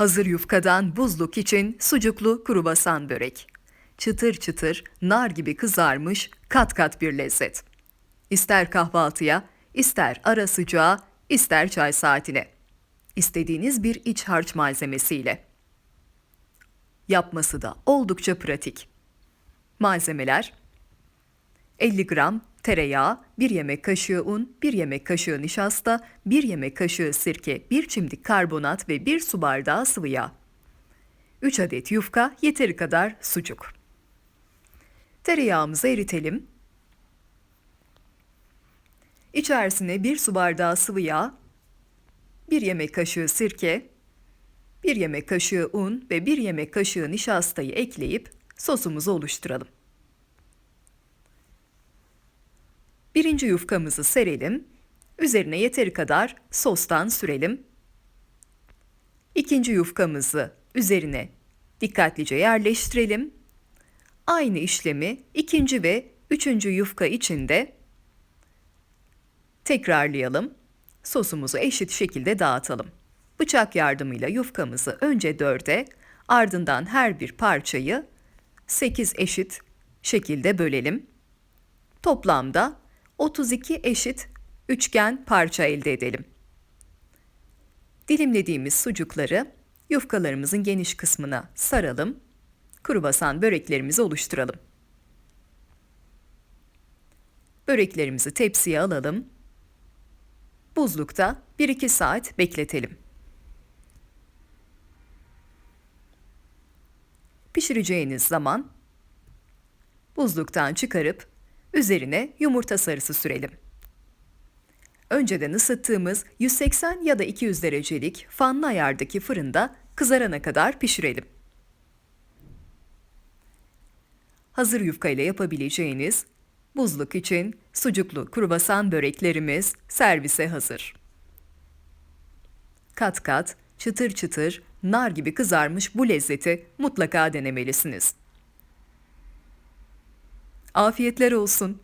Hazır yufkadan buzluk için sucuklu kruvasan börek. Çıtır çıtır, nar gibi kızarmış, kat kat bir lezzet. İster kahvaltıya, ister ara sıcağa, ister çay saatine. İstediğiniz bir iç harç malzemesiyle. Yapması da oldukça pratik. Malzemeler 50 gram tereyağı, 1 yemek kaşığı un, 1 yemek kaşığı nişasta, 1 yemek kaşığı sirke, 1 çimdik karbonat ve 1 su bardağı sıvı yağ. 3 adet yufka, yeteri kadar sucuk. Tereyağımızı eritelim. İçerisine 1 su bardağı sıvı yağ, 1 yemek kaşığı sirke, 1 yemek kaşığı un ve 1 yemek kaşığı nişastayı ekleyip sosumuzu oluşturalım. Birinci yufkamızı serelim. Üzerine yeteri kadar sostan sürelim. İkinci yufkamızı üzerine dikkatlice yerleştirelim. Aynı işlemi ikinci ve üçüncü yufka için de tekrarlayalım. Sosumuzu eşit şekilde dağıtalım. Bıçak yardımıyla yufkamızı önce dörde, ardından her bir parçayı 8 eşit şekilde bölelim. Toplamda 32 eşit üçgen parça elde edelim. Dilimlediğimiz sucukları yufkalarımızın geniş kısmına saralım. Kruvasan böreklerimizi oluşturalım. Böreklerimizi tepsiye alalım. Buzlukta 1-2 saat bekletelim. Pişireceğiniz zaman buzluktan çıkarıp üzerine yumurta sarısı sürelim. Önceden ısıttığımız 180 ya da 200 derecelik fanlı ayardaki fırında kızarana kadar pişirelim. Hazır yufka ile yapabileceğiniz buzluk için sucuklu kruvasan böreklerimiz servise hazır. Kat kat, çıtır çıtır, nar gibi kızarmış bu lezzeti mutlaka denemelisiniz. Afiyetler olsun.